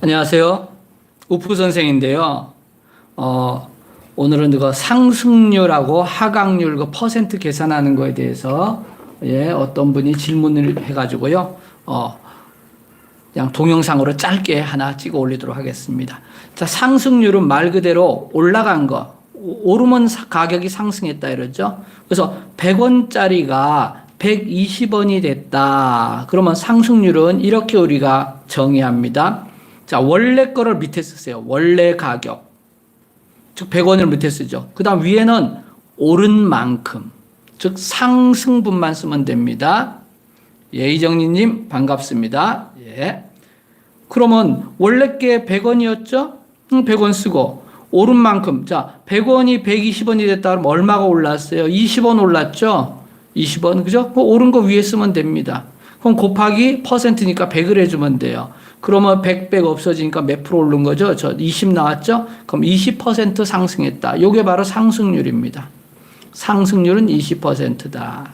안녕하세요. 우프 선생인데요. 어, 오늘은 그 상승률하고 하강률 그 퍼센트 계산하는 거에 대해서 예, 어떤 분이 질문을 해가지고요. 어, 그냥 동영상으로 짧게 하나 찍어 올리도록 하겠습니다. 자, 상승률은 말 그대로 올라간 거. 오- 오르면 사- 가격이 상승했다 이러죠. 그래서 100원짜리가 120원이 됐다. 그러면 상승률은 이렇게 우리가 정의합니다. 자, 원래 거를 밑에 쓰세요. 원래 가격. 즉 100원을 밑에 쓰죠. 그 다음 위에는 오른 만큼. 즉 상승분만 쓰면 됩니다. 예, 이정리 님 반갑습니다. 예. 그러면 원래 게 100원이었죠? 응, 100원 쓰고 오른 만큼. 자, 100원이 120원이 됐다 그러면 얼마가 올랐어요? 20원 올랐죠? 20원. 그죠? 그 오른 거 위에 쓰면 됩니다. 그럼 곱하기 퍼센트니까 100을 해주면 돼요. 그러면 100, 100 없어지니까 몇 프로 오른 거죠? 저 20 나왔죠? 그럼 20% 상승했다. 요게 바로 상승률입니다. 상승률은 20%다.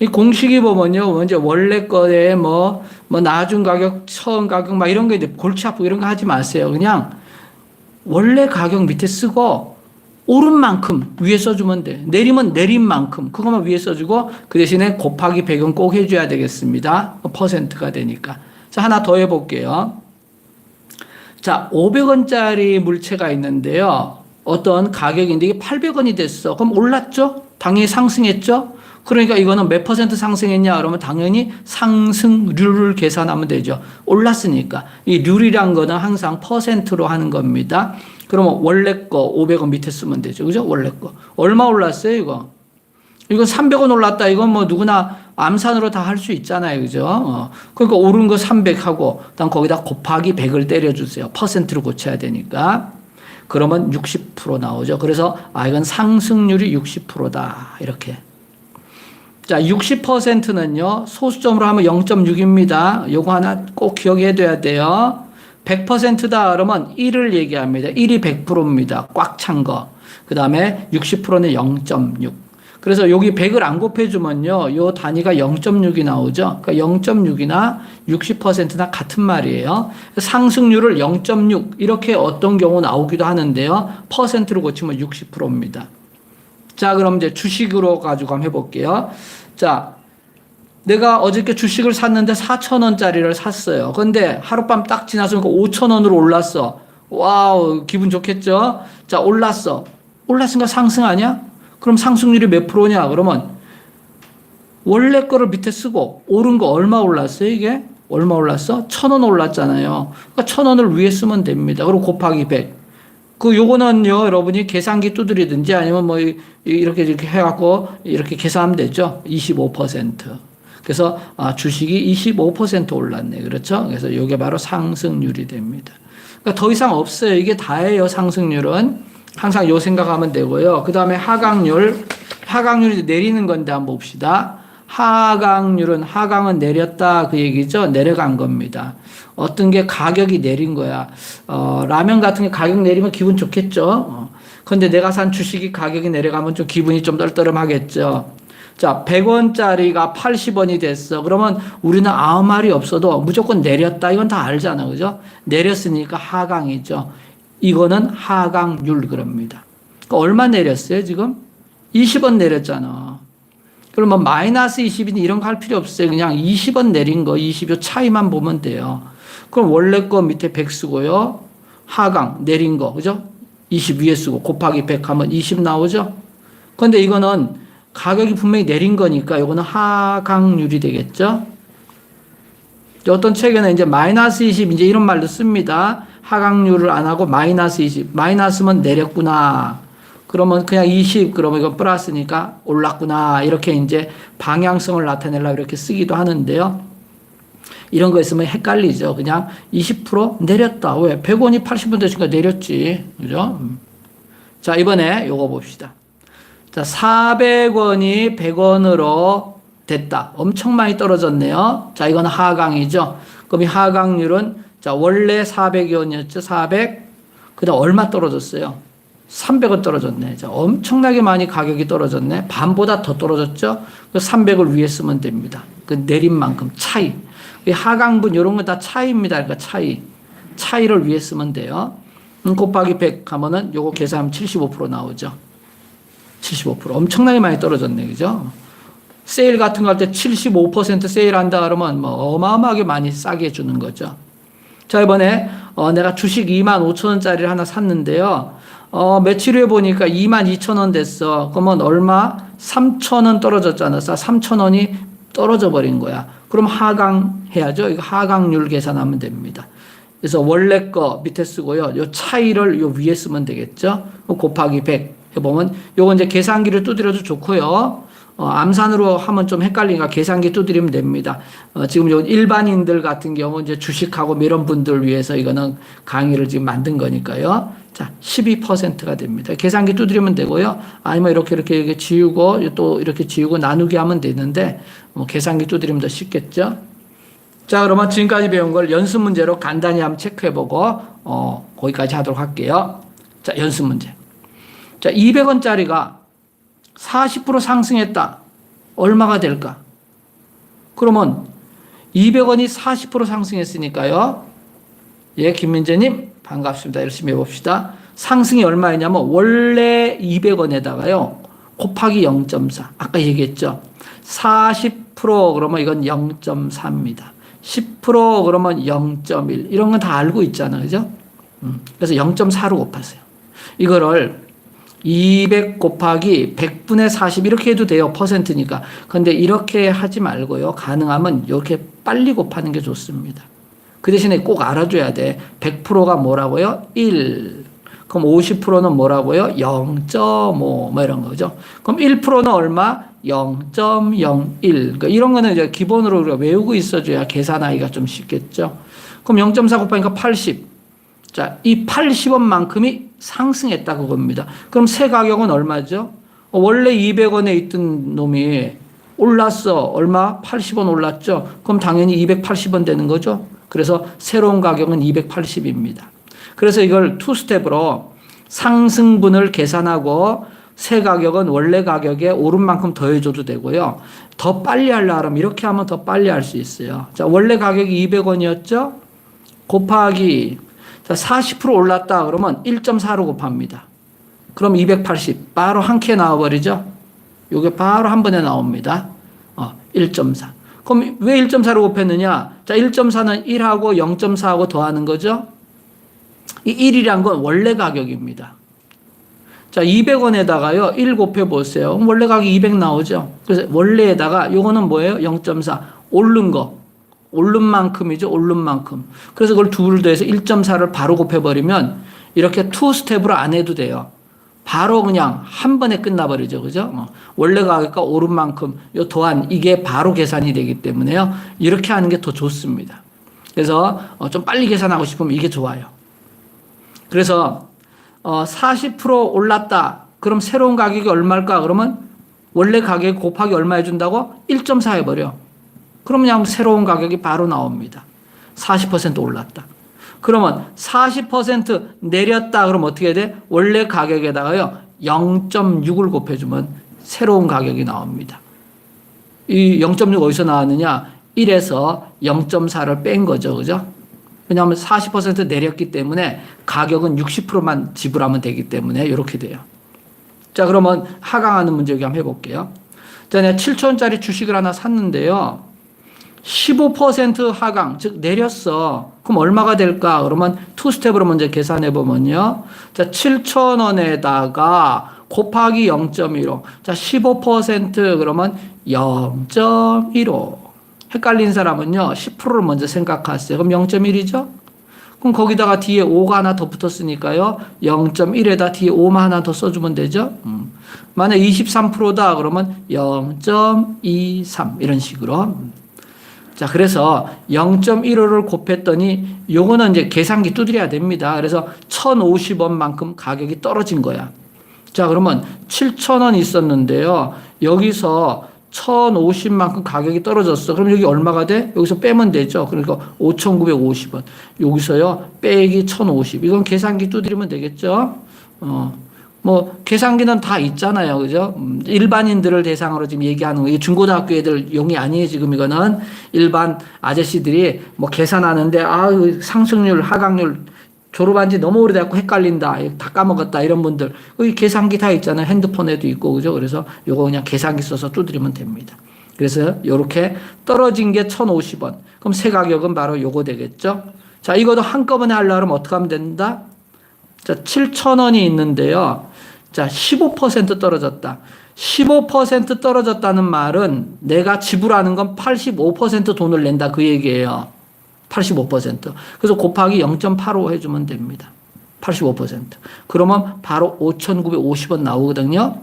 이 공식이 보면요, 먼저 원래 거에 뭐, 뭐, 나중 가격, 처음 가격, 막 이런 거 이제 골치 아프고 이런 거 하지 마세요. 그냥 원래 가격 밑에 쓰고, 오른 만큼 위에 써주면 돼. 내리면 내린 만큼. 그것만 위에 써주고, 그 대신에 곱하기 100은 꼭 해줘야 되겠습니다. 퍼센트가 되니까. 자, 하나 더 해볼게요. 자, 500원짜리 물체가 있는데요. 어떤 가격인데 이게 800원이 됐어. 그럼 올랐죠? 당연히 상승했죠? 그러니까 이거는 몇 퍼센트 상승했냐 그러면 당연히 상승률을 계산하면 되죠. 올랐으니까. 이 률이란 거는 항상 퍼센트로 하는 겁니다. 그러면 원래 거 500원 밑에 쓰면 되죠. 그죠? 원래 거. 얼마 올랐어요, 이거? 이거 300원 올랐다. 이건 뭐 누구나 암산으로 다 할 수 있잖아요. 그죠? 어. 그러니까 오른 거 300하고, 다음 거기다 곱하기 100을 때려주세요. 퍼센트로 고쳐야 되니까. 그러면 60% 나오죠. 그래서, 아, 이건 상승률이 60%다. 이렇게. 자, 60%는요, 소수점으로 하면 0.6입니다. 요거 하나 꼭 기억해 둬야 돼요. 100%다 그러면 1을 얘기합니다. 1이 100%입니다. 꽉 찬 거. 그 다음에 60%는 0.6. 그래서 여기 100을 안 곱해주면요, 요 단위가 0.6이 나오죠. 그러니까 0.6이나 60%나 같은 말이에요. 상승률을 0.6 이렇게 어떤 경우 나오기도 하는데요. 퍼센트로 고치면 60%입니다. 자, 그럼 이제 주식으로 가지고 한번 해볼게요. 자, 내가 어저께 주식을 샀는데 4,000원짜리를 샀어요. 근데 하룻밤 딱 지나서 5,000원으로 올랐어. 와우, 기분 좋겠죠? 자, 올랐어. 올랐으니까 상승 아니야? 그럼 상승률이 몇 프로냐? 그러면 원래 거를 밑에 쓰고 오른 거 얼마 올랐어요, 이게? 얼마 올랐어? 1,000원 올랐잖아요. 그러니까 1,000원을 위에 쓰면 됩니다. 그리고 곱하기 100. 그 요거는요, 여러분이 계산기 두드리든지 아니면 뭐 이- 이렇게 이렇게 해갖고 이렇게 계산하면 되죠. 25%. 그래서 아, 주식이 25% 올랐네. 그렇죠? 그래서 이게 바로 상승률이 됩니다. 그러니까 더 이상 없어요. 이게 다예요. 상승률은 항상 요 생각하면 되고요. 그 다음에 하강률, 하강률이 내리는 건데 한번 봅시다. 하강률은 하강은 내렸다 그 얘기죠. 내려간 겁니다. 어떤 게 가격이 내린 거야. 어, 라면 같은 게 가격 내리면 기분 좋겠죠. 어. 근데 내가 산 주식이 가격이 내려가면 좀 기분이 좀 떨떠름하겠죠. 자, 100원짜리가 80원이 됐어. 그러면 우리는 아무 말이 없어도 무조건 내렸다. 이건 다 알잖아. 그죠? 내렸으니까 하강이죠. 이거는 하강률 그럽니다. 그러니까 얼마 내렸어요, 지금? 20원 내렸잖아. 그러면 마이너스 20이니 이런 거 할 필요 없어요. 그냥 20원 내린 거, 20요 차이만 보면 돼요. 그럼 원래 거 밑에 100 쓰고요. 하강, 내린 거, 그죠? 20 위에 쓰고 곱하기 100 하면 20 나오죠? 근데 이거는 가격이 분명히 내린 거니까 이거는 하강률이 되겠죠? 어떤 책에는 이제 마이너스 20 이제 이런 말도 씁니다. 하강률을 안 하고 마이너스 20. 마이너스면 내렸구나. 그러면 그냥 20 그러면 이건 플러스니까 올랐구나. 이렇게 이제 방향성을 나타내려고 이렇게 쓰기도 하는데요. 이런 거 있으면 헷갈리죠. 그냥 20% 내렸다. 왜? 100원이 80원 됐으니까 내렸지. 그죠? 음. 자, 이번에 요거 봅시다. 자, 400원이 100원으로 됐다. 엄청 많이 떨어졌네요. 자, 이건 하강이죠. 그럼 이 하강률은 자, 원래 400원이었죠. 400. 그다음 얼마 떨어졌어요? 300원 떨어졌네. 자, 엄청나게 많이 가격이 떨어졌네. 반보다 더 떨어졌죠. 그 300을 위에 쓰면 됩니다. 그 내린 만큼 차이. 이 하강분 이런 건다 차이입니다. 그러니까 차이. 차이를 위해 쓰면 돼요. 음, 곱하기 100 하면은 요거 계산하면 75% 나오죠. 75% 엄청나게 많이 떨어졌네. 그죠? 세일 같은 거 할 때 75% 세일한다 그러면 뭐 어마어마하게 많이 싸게 주는 거죠. 자, 이번에 어, 내가 주식 2만 5천 원짜리를 하나 샀는데요. 어, 며칠 후에 보니까 2만 2천 원 됐어. 그러면 얼마? 3천 원 떨어졌잖아. 3천 원이 떨어져 버린 거야. 그럼 하강해야죠. 이거 하강률 계산하면 됩니다. 그래서 원래 거 밑에 쓰고요. 요 차이를 요 위에 쓰면 되겠죠. 곱하기 100 해보면 요거 이제 계산기를 두드려도 좋고요. 어, 암산으로 하면 좀 헷갈리니까 계산기 두드리면 됩니다. 어, 지금 요 일반인들 같은 경우 이제 주식하고 뭐 이런 분들 위해서 이거는 강의를 지금 만든 거니까요. 자, 12%가 됩니다. 계산기 두드리면 되고요. 아니면 이렇게 이렇게 이렇게 지우고 또 이렇게 지우고 나누기 하면 되는데 뭐 계산기 두드리면 더 쉽겠죠. 자, 그러면 지금까지 배운 걸 연습 문제로 간단히 한번 체크해보고 어, 거기까지 하도록 할게요. 자, 연습 문제. 자, 200원짜리가 40% 상승했다. 얼마가 될까? 그러면 200원이 40% 상승했으니까요. 예, 김민재님 반갑습니다. 열심히 해봅시다. 상승이 얼마였냐면 원래 200원에다가요. 곱하기 0.4. 아까 얘기했죠. 40% 그러면 이건 0.4입니다. 10% 그러면 0.1. 이런 건 다 알고 있잖아요. 그죠? 음, 그래서 0.4로 곱하세요. 이거를 200 곱하기 100분의 40 이렇게 해도 돼요. 퍼센트니까. 근데 이렇게 하지 말고요. 가능하면 이렇게 빨리 곱하는 게 좋습니다. 그 대신에 꼭 알아줘야 돼. 100%가 뭐라고요? 1. 그럼 50%는 뭐라고요? 0.5. 뭐 이런 거죠. 그럼 1%는 얼마? 0.01. 그러니까 이런 거는 이제 기본으로 우리가 외우고 있어줘야 계산하기가 좀 쉽겠죠. 그럼 0.4 곱하니까 80. 자, 이 80원만큼이 상승했다 그겁니다. 그럼 새 가격은 얼마죠? 어, 원래 200원에 있던 놈이 올랐어. 얼마? 80원 올랐죠. 그럼 당연히 280원 되는 거죠. 그래서 새로운 가격은 280입니다. 그래서 이걸 투 스텝으로 상승분을 계산하고 새 가격은 원래 가격에 오른 만큼 더해줘도 되고요. 더 빨리 하려면 이렇게 하면 더 빨리 할 수 있어요. 자, 원래 가격이 200원이었죠? 곱하기 자, 40% 올랐다 그러면 1.4로 곱합니다. 그럼 280 바로 한캔 나와버리죠? 요게 바로 한 번에 나옵니다. 어, 1.4. 그럼 왜 1.4로 곱했느냐? 자, 1.4는 1하고 0.4하고 더하는 거죠? 이 1이란 건 원래 가격입니다. 자, 200원에다가요, 1 곱해보세요. 원래 가격 200 나오죠? 그래서 원래에다가 요거는 뭐예요? 0.4. 오른 거. 오른 만큼이죠. 오른 만큼. 그래서 그걸 둘을 더해서 1.4를 바로 곱해버리면 이렇게 투 스텝으로 안 해도 돼요. 바로 그냥 한 번에 끝나버리죠. 그죠? 어. 원래 가격과 오른 만큼 요 또한 이게 바로 계산이 되기 때문에요. 이렇게 하는 게 더 좋습니다. 그래서 어, 좀 빨리 계산하고 싶으면 이게 좋아요. 그래서 어, 40% 올랐다. 그럼 새로운 가격이 얼마일까? 그러면 원래 가격 곱하기 얼마 해준다고? 1.4 해버려. 그냥 새로운 가격이 바로 나옵니다. 40% 올랐다. 그러면 40% 내렸다. 그럼 어떻게 돼? 원래 가격에다가요. 0.6을 곱해주면 새로운 가격이 나옵니다. 이 0.6 어디서 나왔느냐? 1에서 0.4를 뺀 거죠. 그죠? 왜냐하면 40% 내렸기 때문에 가격은 60%만 지불하면 되기 때문에 이렇게 돼요. 자, 그러면 하강하는 문제 여기 한번 해볼게요. 자, 내가 7천원짜리 주식을 하나 샀는데요. 15% 하강, 즉 내렸어. 그럼 얼마가 될까? 그러면 투 스텝으로 먼저 계산해 보면요. 자, 7,000원에다가 곱하기 0.15. 자, 15% 그러면 0.15. 헷갈린 사람은요. 10%를 먼저 생각하세요. 그럼 0.1이죠? 그럼 거기다가 뒤에 5가 하나 더 붙었으니까요. 0.1에다 뒤에 5만 하나 더 써주면 되죠. 음. 만약 23%다 그러면 0.23 이런 식으로. 자, 그래서 0.15를 곱했더니 요거는 이제 계산기 두드려야 됩니다. 그래서 1,050원만큼 가격이 떨어진 거야. 자, 그러면 7,000원 있었는데요. 여기서 1,050만큼 가격이 떨어졌어. 그럼 여기 얼마가 돼? 여기서 빼면 되죠. 그러니까 5,950원. 여기서요, 빼기 1,050. 이건 계산기 두드리면 되겠죠? 어. 뭐 계산기는 다 있잖아요. 그죠? 음, 일반인들을 대상으로 지금 얘기하는 거. 이게 중고등학교 애들 용이 아니에요. 지금 이거는 일반 아저씨들이 뭐 계산하는데 아, 상승률, 하강률 졸업한 지 너무 오래돼갖고 헷갈린다. 다 까먹었다. 이런 분들. 여기 계산기 다 있잖아요. 핸드폰에도 있고. 그죠? 그래서 요거 그냥 계산기 써서 두드리면 됩니다. 그래서 요렇게 떨어진 게 1,050원. 그럼 새 가격은 바로 요거 되겠죠? 자, 이것도 한꺼번에 하려면 어떻게 하면 된다? 자, 7,000원이 있는데요. 자, 15% 떨어졌다. 15% 떨어졌다는 말은 내가 지불하는 건 85% 돈을 낸다 그 얘기예요. 85%. 그래서 곱하기 0.85 해주면 됩니다. 85%. 그러면 바로 5,950원 나오거든요.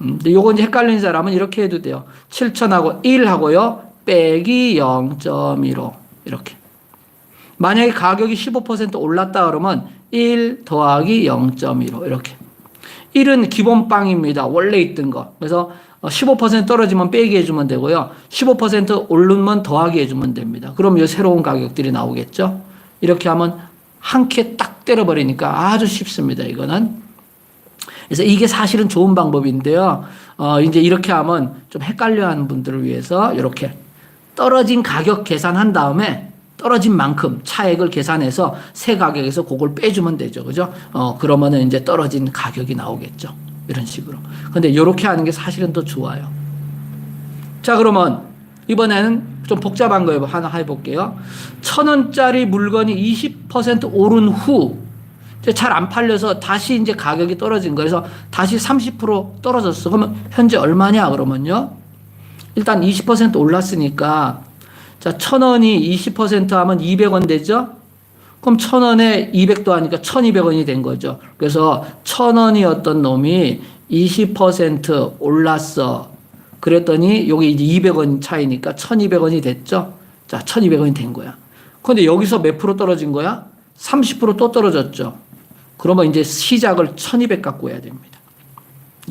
음, 근데 요거 이제 헷갈리는 사람은 이렇게 해도 돼요. 7,000하고 1하고요. 빼기 0.15. 이렇게. 만약에 가격이 15% 올랐다 그러면 1 더하기 0.15 이렇게. 1은 기본 빵입니다. 원래 있던 거. 그래서 15% 떨어지면 빼기 해주면 되고요. 15% 오르면 더하기 해주면 됩니다. 그럼 이 새로운 가격들이 나오겠죠. 이렇게 하면 한 큐에 딱 때려버리니까 아주 쉽습니다. 이거는. 그래서 이게 사실은 좋은 방법인데요. 어, 이제 이렇게 하면 좀 헷갈려 하는 분들을 위해서 이렇게 떨어진 가격 계산한 다음에 떨어진 만큼 차액을 계산해서 새 가격에서 그걸 빼주면 되죠. 그죠? 어, 그러면은 이제 떨어진 가격이 나오겠죠. 이런 식으로. 근데 이렇게 하는 게 사실은 더 좋아요. 자, 그러면 이번에는 좀 복잡한 거 하나 해볼게요. 천 원짜리 물건이 20% 오른 후, 잘 안 팔려서 다시 이제 가격이 떨어진 거예요. 그래서 다시 30% 떨어졌어. 그러면 현재 얼마냐? 그러면요. 일단 20% 올랐으니까 자, 천 원이 20% 하면 200원 되죠? 그럼 천 원에 200도 하니까 1200원이 된 거죠. 그래서 천 원이었던 놈이 20% 올랐어. 그랬더니 여기 이제 200원 차이니까 1200원이 됐죠? 자, 1200원이 된 거야. 근데 여기서 몇 프로 떨어진 거야? 30%또 떨어졌죠. 그러면 이제 시작을 1200 갖고 해야 됩니다.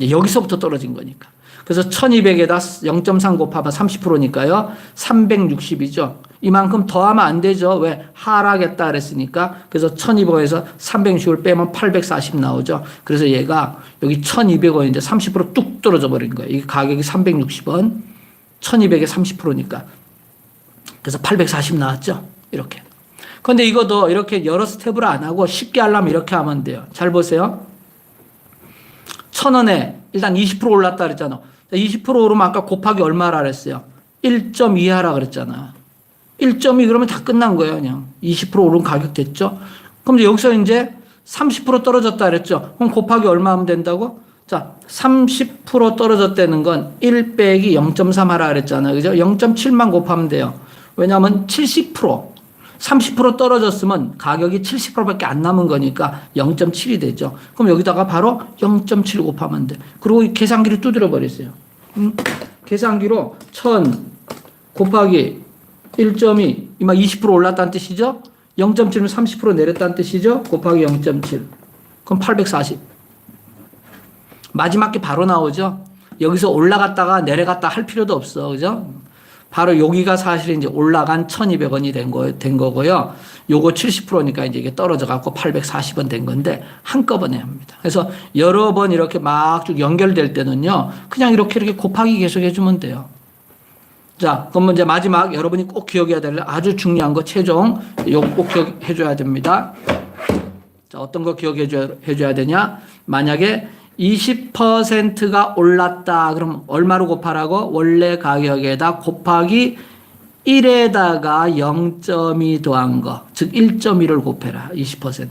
여기서부터 떨어진 거니까. 그래서 1200에다 0.3 곱하면 30%니까요. 360이죠. 이만큼 더하면 안 되죠. 왜? 하락했다 그랬으니까. 그래서 1200에서 360을 빼면 840 나오죠. 그래서 얘가 여기 1200원인데 30%뚝 떨어져 버린 거예요. 이 가격이 360원. 1200에 30%니까. 그래서 840 나왔죠. 이렇게. 근데 이것도 이렇게 여러 스텝으로 안 하고 쉽게 하려면 이렇게 하면 돼요. 잘 보세요. 천 원에 일단 20% 올랐다 그랬잖아. 20% 오르면 아까 곱하기 얼마라 그랬어요? 1.2 하라 그랬잖아. 1.2 그러면 다 끝난 거예요, 그냥. 20% 오른 가격 됐죠? 그럼 이제 여기서 이제 30% 떨어졌다 그랬죠? 그럼 곱하기 얼마 하면 된다고? 자, 30% 떨어졌다는 건 1 빼기 0.3 하라 그랬잖아요. 그죠? 0.7만 곱하면 돼요. 왜냐하면 70%. 30% 떨어졌으면 가격이 70%밖에 안 남은 거니까 0.7이 되죠. 그럼 여기다가 바로 0.7 곱하면 돼. 그리고 이 계산기를 두드려 버리세요. 음, 계산기로 1000 곱하기 1.2 이만 20% 올랐다는 뜻이죠. 0.7은 30% 내렸다는 뜻이죠. 곱하기 0.7 그럼 840 마지막 게 바로 나오죠. 여기서 올라갔다가 내려갔다 할 필요도 없어. 그죠? 바로 여기가 사실 이제 올라간 1200원이 된, 거, 된 거고요. 요거 70%니까 이제 이게 떨어져 갖고 840원 된 건데 한꺼번에 합니다. 그래서 여러 번 이렇게 막 쭉 연결될 때는요. 그냥 이렇게 이렇게 곱하기 계속 해주면 돼요. 자, 그러면 이제 마지막 여러분이 꼭 기억해야 될 아주 중요한 거 최종 요거 꼭 기억해 줘야 됩니다. 자, 어떤 거 기억해 줘야, 되냐? 만약에 20%가 올랐다. 그럼 얼마로 곱하라고? 원래 가격에다 곱하기 1에다가 0.2 더한 거. 즉 1.1을 곱해라. 20%.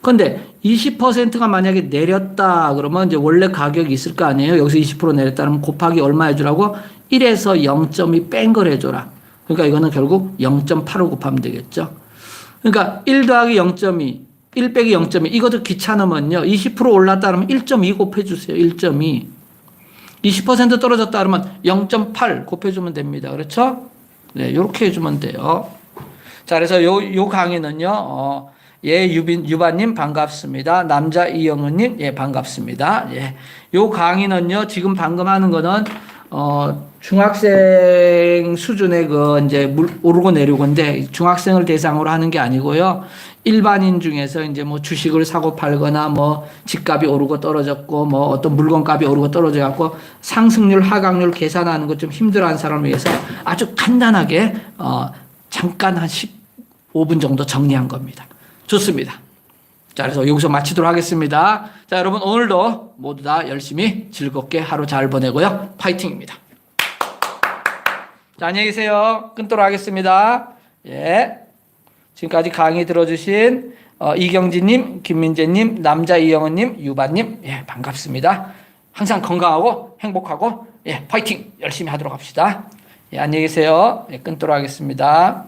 근데 20%가 만약에 내렸다. 그러면 이제 원래 가격이 있을 거 아니에요? 여기서 20% 내렸다. 그러면 곱하기 얼마 해 주라고? 1에서 0.2 뺀 걸 해 줘라. 그러니까 이거는 결국 0.8을 곱하면 되겠죠. 그러니까 1 더하기 0.2. 1 빼기 0.2 이것도 귀찮으면요. 20% 올랐다 그러면 1.2 곱해주세요. 1.2. 20% 떨어졌다 그러면 0.8 곱해주면 됩니다. 그렇죠? 네, 요렇게 해주면 돼요. 자, 그래서 요, 요 강의는요, 어, 예, 유빈, 유바님 반갑습니다. 남자 이영은님, 예, 반갑습니다. 예. 요 강의는요, 지금 방금 하는 거는, 어, 중학생 수준의 그 이제 물 오르고 내리고인데 중학생을 대상으로 하는 게 아니고요. 일반인 중에서 이제 뭐 주식을 사고 팔거나 뭐 집값이 오르고 떨어졌고 뭐 어떤 물건값이 오르고 떨어져 갖고 상승률 하강률 계산하는 것 좀 힘들어하는 사람을 위해서 아주 간단하게 어 잠깐 한 15분 정도 정리한 겁니다. 좋습니다. 자, 그래서 여기서 마치도록 하겠습니다. 자, 여러분 오늘도 모두 다 열심히 즐겁게 하루 잘 보내고요. 파이팅입니다. 자, 안녕히 계세요. 끊도록 하겠습니다. 예. 지금까지 강의 들어주신 어, 이경진님, 김민재님, 남자 이영은님, 유반님, 예, 반갑습니다. 항상 건강하고 행복하고, 예, 파이팅! 열심히 하도록 합시다. 예, 안녕히 계세요. 예, 끊도록 하겠습니다.